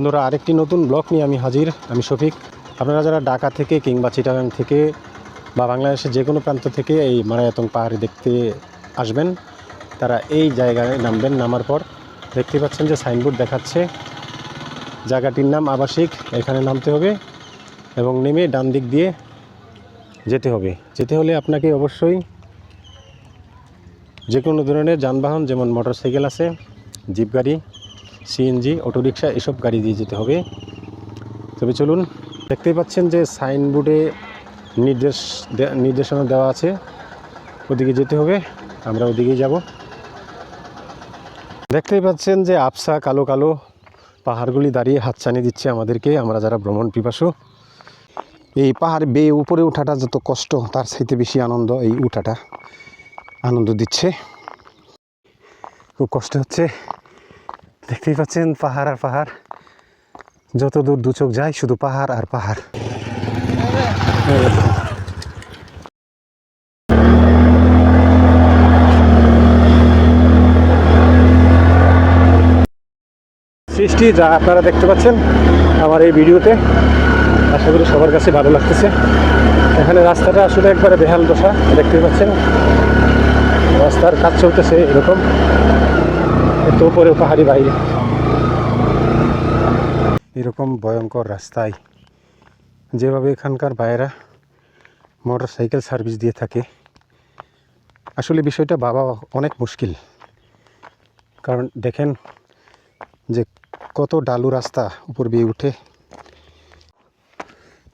বন্ধুরা, আরেকটি নতুন ব্লগ নিয়ে আমি হাজির। আমি শফিক। আপনারা যারা ঢাকা থেকে কিংবা চিটাগাং থেকে বা বাংলাদেশের যে কোনো প্রান্ত থেকে এই মারায়াতং পাহাড়ি দেখতে আসবেন, তারা এই জায়গায় নামবেন নামার পর। দেখতে পাচ্ছেন যে সাইনবোর্ড দেখাচ্ছে। জায়গাটির নাম আবাসিক, এখানে নামতে হবে এবং নেমে ডান দিক দিয়ে যেতে হবে। যেতে হলে আপনাকে অবশ্যই যে কোনো ধরনের যানবাহন, যেমন মোটরসাইকেল আছে, জিপ গাড়ি সিএনজি অটোরিকশা, এসব গাড়ি দিয়ে যেতে হবে। তবে চলুন, দেখতেই পাচ্ছেন যে সাইনবোর্ডে নির্দেশ নির্দেশনা দেওয়া আছে। ওদিকে যেতে হবে, আমরা ওদিকেই যাব। দেখতেই পাচ্ছেন যে আবসা কালো কালো পাহাড়গুলি দাঁড়িয়ে হাতছানি দিচ্ছে আমাদেরকে, আমরা যারা ভ্রমণ পিপাসু। এই পাহাড় বেয়ে উপরে ওঠাটা যত কষ্ট, তার চাইতে বেশি আনন্দ এই উঠাটা। আনন্দ দিচ্ছে। খুব কষ্ট হচ্ছে। দেখতেই পাচ্ছেন, পাহাড় আর পাহাড়। যত দূর দু চোখ যায়, শুধু পাহাড় আর পাহাড়। সৃষ্টি, যা আপনারা দেখতে পাচ্ছেন আমার এই ভিডিওতে, আশা করি সবার কাছে ভালো লাগতেছে। এখানে রাস্তাটা আসলে একবারে বেহাল দশা দেখতে পাচ্ছেন। রাস্তার কাজ চলতেছে এরকম। এত উপরে পাহাড়ি বাইরে এরকম ভয়ঙ্কর রাস্তায় যেভাবে এখানকার বাইরা মোটর সাইকেল সার্ভিস দিয়ে থাকে, আসলে বিষয়টা বাবা অনেক মুশকিল। কারণ দেখেন যে কত ডালু রাস্তা উপর দিয়ে উঠে।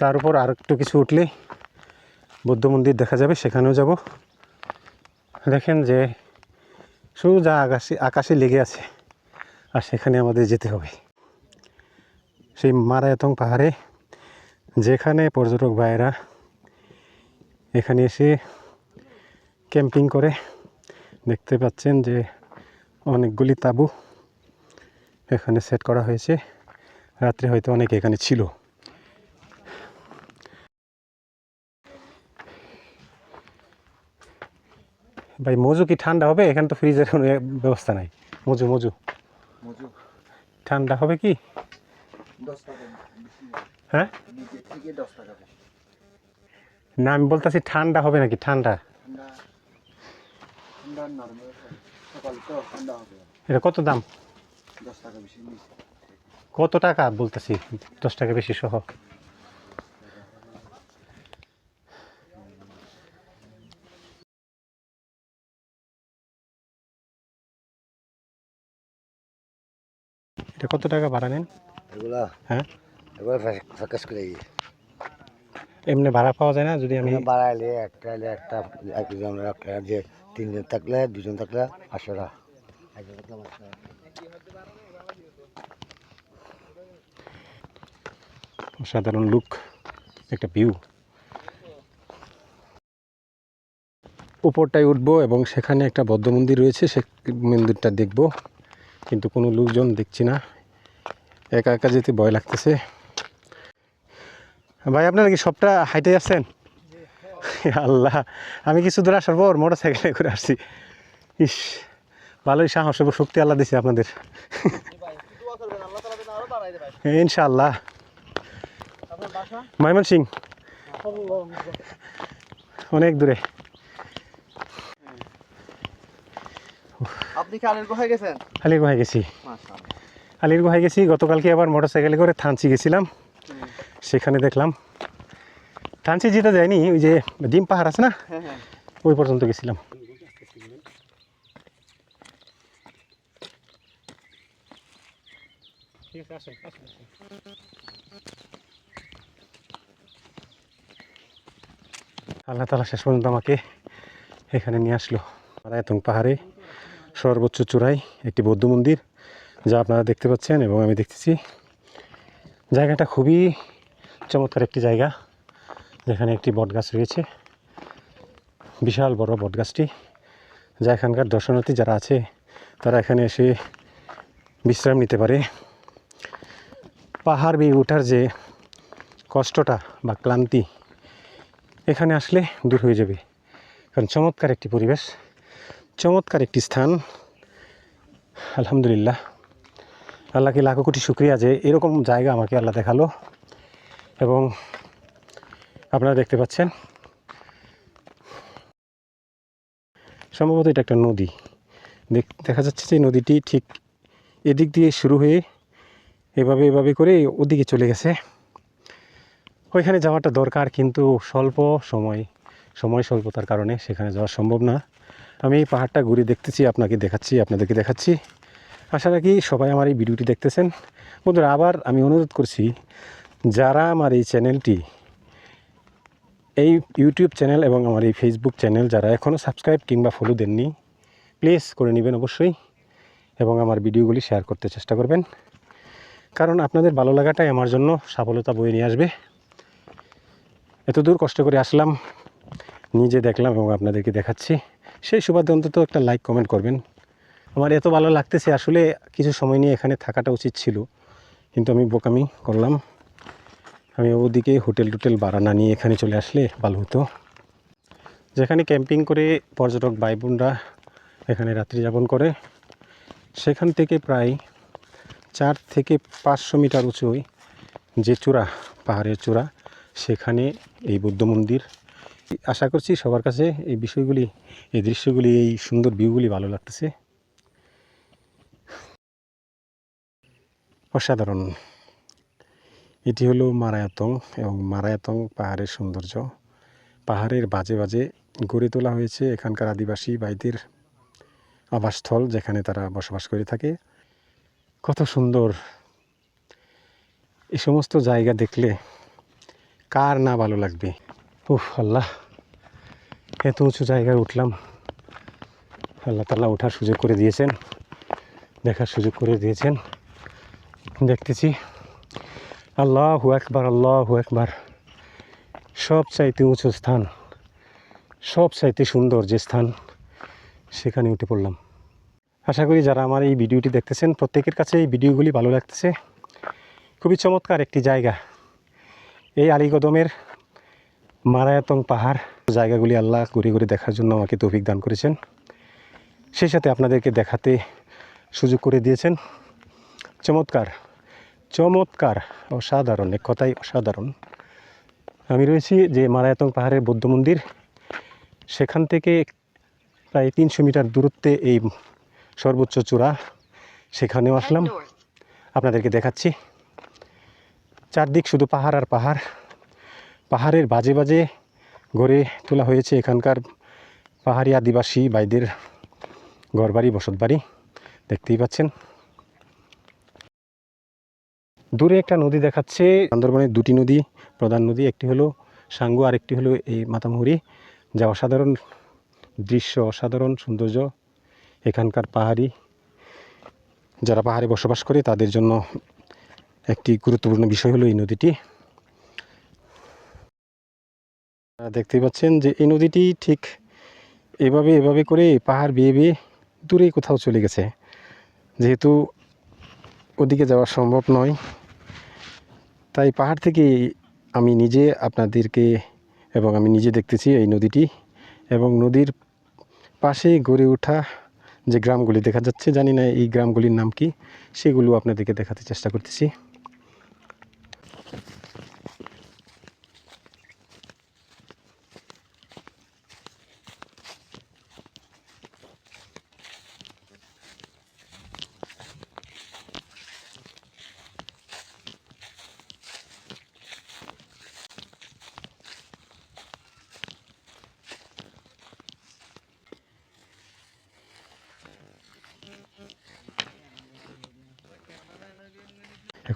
তার উপর আর একটু কিছু উঠলে বৌদ্ধ মন্দির দেখা যাবে, সেখানেও যাব। দেখেন যে সোজা আকাশে আকাশে লেগে আছে। আর সেখানে আমাদের যেতে হবে। সেই মারায়তং পাহাড়ে, যেখানে পর্যটক ভাইয়েরা এখানে এসে ক্যাম্পিং করে, দেখতে পাচ্ছেন যে অনেকগুলি তাঁবু এখানে সেট করা হয়েছে। রাত্রে হয়তো অনেকে এখানে ছিল। ভাই মজু কি ঠান্ডা হবে? এখানে তো ফ্রিজের কোনো ব্যবস্থা নাই। মজু মজু। মজু। ঠান্ডা হবে কি? হ্যাঁ? না আমি বলতেছি ঠান্ডা হবে নাকি? ঠান্ডা। এটা কত দাম? কত টাকা বলতেছি? দশ টাকা বেশি সহ। এটা কত টাকা ভাড়া নেন? এগুলা? হ্যাঁ? এগুলো ফোকাস করে এমনি ভাড়া পাওয়া যায় না যদি আমি বাড়াইলে একটা হলে একটা একজন একটা যে তিনজন থাকলে দুজন থাকলে পাঁচশো টাকা। একজন থাকলে পাঁচশো সাধারণ লুক একটা ভিউ উপরটায় উঠবো এবং সেখানে একটা বৌদ্ধ মন্দির রয়েছে সে মন্দিরটা দেখব। কিন্তু কোনো লোকজন দেখছি না। একা একা যেতে ভয় লাগতেছে। ভাই, আপনারা কি সবটা হাইটে আসছেন? আল্লাহ, আমি কিছু দূর আসার পর মোটর সাইকেলে করে আসছি। ইস, ভালোই সাহস এবং শক্তি আল্লাহ দিছে আপনাদের। ইনশাআল্লাহ। ময়মন সিং অনেক দূরে। আপনি কি আলের গুহায় গেছেন? আলির গুহায় গেছি। মাশাআল্লাহ। আলির গুহায় গেছি গতকালকে আবার মোটর সাইকেলে করে থানচি গেছিলাম। সেখানে দেখলাম। থানচি যেতে যায়নি ওই যে ডিম পাহাড় আছে না? হ্যাঁ হ্যাঁ। ওই পর্যন্ত গেছিলাম। আল্লাহ তালা শেষ পর্যন্ত আমাকে এখানে নিয়ে আসলো। মারায়তং পাহাড়ে। সর্বোচ্চ চূড়ায় একটি বৌদ্ধ মন্দির, যা আপনারা দেখতে পাচ্ছেন এবং আমি দেখতেছি। জায়গাটা খুবই চমৎকার একটি জায়গা, যেখানে একটি বট গাছ রয়েছে। বিশাল বড় বটগাছটি, যা এখানকার দর্শনার্থী যারা আছে, তারা এখানে এসে বিশ্রাম নিতে পারে। পাহাড় বেয়ে ওঠার যে কষ্টটা বা ক্লান্তি, এখানে আসলে দূর হয়ে যাবে। কারণ চমৎকার একটি পরিবেশ। চমৎকার একটি স্থান। আলহামদুলিল্লাহ। আল্লাহকে লাখো কোটি শুক্রিয়া যে এরকম জায়গা আমাকে আল্লাহ দেখাল। এবং আপনারা দেখতে পাচ্ছেন, সম্ভবত এটা একটা নদী। দেখ- দেখা যাচ্ছে যে নদীটি ঠিক এদিক দিয়ে শুরু হয়ে এভাবে এভাবে করে ওদিকে চলে গেছে। ওইখানে যাওয়াটা দরকার, কিন্তু স্বল্প সময়। সময় স্বল্পতার কারণে সেখানে যাওয়া সম্ভব না। আমি এই পাহাড়টা ঘুরে দেখতেছি, আপনাকে দেখাচ্ছি, আপনাদেরকে দেখাচ্ছি। আশা রাখি সবাই আমার এই ভিডিওটি দেখতেছেন। বন্ধুরা, আবার আমি অনুরোধ করছি, যারা আমার এই চ্যানেলটি, এই ইউটিউব চ্যানেল এবং আমার এই ফেসবুক চ্যানেল যারা এখনও সাবস্ক্রাইব কিংবা ফলো দেননি প্লিজ করে নেবেন অবশ্যই এবং আমার ভিডিওগুলি শেয়ার করতে চেষ্টা করবেন। কারণ আপনাদের ভালো লাগাটাই আমার জন্য সফলতা বয়ে নিয়ে আসবে। এত দূর কষ্ট করে আসলাম নিজে দেখলাম এবং আপনাদেরকে দেখাচ্ছি। সেই সুবাদে অন্তত একটা লাইক কমেন্ট করবেন। আমার এত ভালো লাগতেছে, আসলে কিছু সময় নিয়ে এখানে থাকাটা উচিত ছিল। কিন্তু আমি বোকামি করলাম। আমি ওদিকে হোটেল টোটেল ভাড়া না নিয়ে এখানে চলে আসলে ভালো হতো। যেখানে ক্যাম্পিং করে পর্যটক ভাই বোনরা এখানে রাত্রি যাপন করে। সেখান থেকে প্রায় চার থেকে পাঁচশো মিটার উঁচুই যে চূড়া, পাহাড়ের চূড়া, সেখানে এই বৌদ্ধ মন্দির আশা করছি সবার কাছে এই বিষয়গুলি, এই দৃশ্যগুলি, এই সুন্দর ভিউগুলি ভালো লাগতেছে। অসাধারণ। এটি হলো মারায়াতং এবং মারায়াতং পাহাড়ের সৌন্দর্য। পাহাড়ের বাজে বাজে গড়ে তোলা হয়েছে এখানকার আদিবাসী ভাইদের আবাসস্থল যেখানে তারা বসবাস করে থাকে। কত সুন্দর। এই সমস্ত জায়গা দেখলে কার না ভালো লাগবে? উফ, আল্লাহ। এত উঁচু জায়গায় উঠলাম। আল্লাহ তাল্লাহ ওঠার সুযোগ করে দিয়েছেন। দেখার সুযোগ করে দিয়েছেন। দেখতেছি। আল্লাহ হু একবার আল্লাহ হু একবার সব চাইতে উঁচু স্থান সব চাইতে সুন্দর যে স্থান, সেখানে উঠে পড়লাম। আশা করি যারা আমার এই ভিডিওটি দেখতেছেন, প্রত্যেকের কাছে এই ভিডিওগুলি ভালো লাগতেছে। খুবই চমৎকার একটি জায়গা। এই আলিকদমের মারায়াতং পাহাড় জায়গাগুলি আল্লাহ ঘুরে ঘুরে দেখার জন্য আমাকে তৌফিক দান করেছেন। সেই সাথে আপনাদেরকে দেখাতে সুযোগ করে দিয়েছেন। চমৎকার চমৎকার অসাধারণ এক কথাই অসাধারণ। আমি রয়েছি যে মারায়াতং পাহাড়ের বৌদ্ধ মন্দির। সেখান থেকে প্রায় তিনশো মিটার দূরত্বে এই সর্বোচ্চ চূড়া সেখানেও আসলাম। আপনাদেরকে দেখাচ্ছি। চারদিক শুধু পাহাড় আর পাহাড়। পাহাড়ের বাজে বাজে গড়ে তোলা হয়েছে এখানকার পাহাড়ি আদিবাসী ভাইদের ঘরবাড়ি, বসতবাড়ি। দেখতেই পাচ্ছেন। দূরে একটা নদী দেখাচ্ছে। সুন্দরবনের দুটি নদী, প্রধান নদী, একটি হলো সাঙ্গু আর একটি হলো এই মাতামুহুরি। যা অসাধারণ দৃশ্য, অসাধারণ সৌন্দর্য এখানকার পাহাড়ি। যারা পাহাড়ে বসবাস করে, তাদের জন্য একটি গুরুত্বপূর্ণ বিষয় হলো এই নদীটি আপনারা দেখতেই পাচ্ছেন যে এই নদীটি ঠিক এভাবে এভাবে করে পাহাড় বেয়ে বেয়ে দূরে কোথাও চলে গেছে। যেহেতু ওদিকে যাওয়া সম্ভব নয়, তাই পাহাড় থেকে আমি নিজে আপনাদেরকে এবং আমি নিজে দেখতেছি এই নদীটি এবং নদীর পাশে গড়ে ওঠা যে গ্রামগুলি দেখা যাচ্ছে, জানি না এই গ্রামগুলির নাম কি, সেগুলো আপনাদেরকে দেখাতে চেষ্টা করতেছি।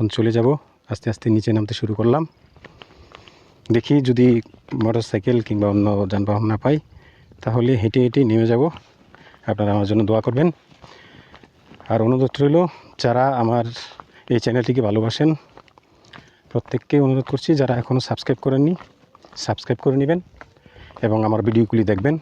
এখন চলে যাব। আস্তে আস্তে নিচে নামতে শুরু করলাম। দেখি যদি মোটর সাইকেল কিংবা অন্য যানবাহন না পাই, তাহলে হেঁটে হেঁটে নেমে যাব। আপনারা আমার জন্য দোয়া করবেন। আর অনুরোধ রইল, যারা আমার এই চ্যানেলটিকে ভালোবাসেন, প্রত্যেককে অনুরোধ করছি, যারা এখনও সাবস্ক্রাইব করেননি, সাবস্ক্রাইব করে নেবেন এবং আমার ভিডিওগুলি দেখবেন।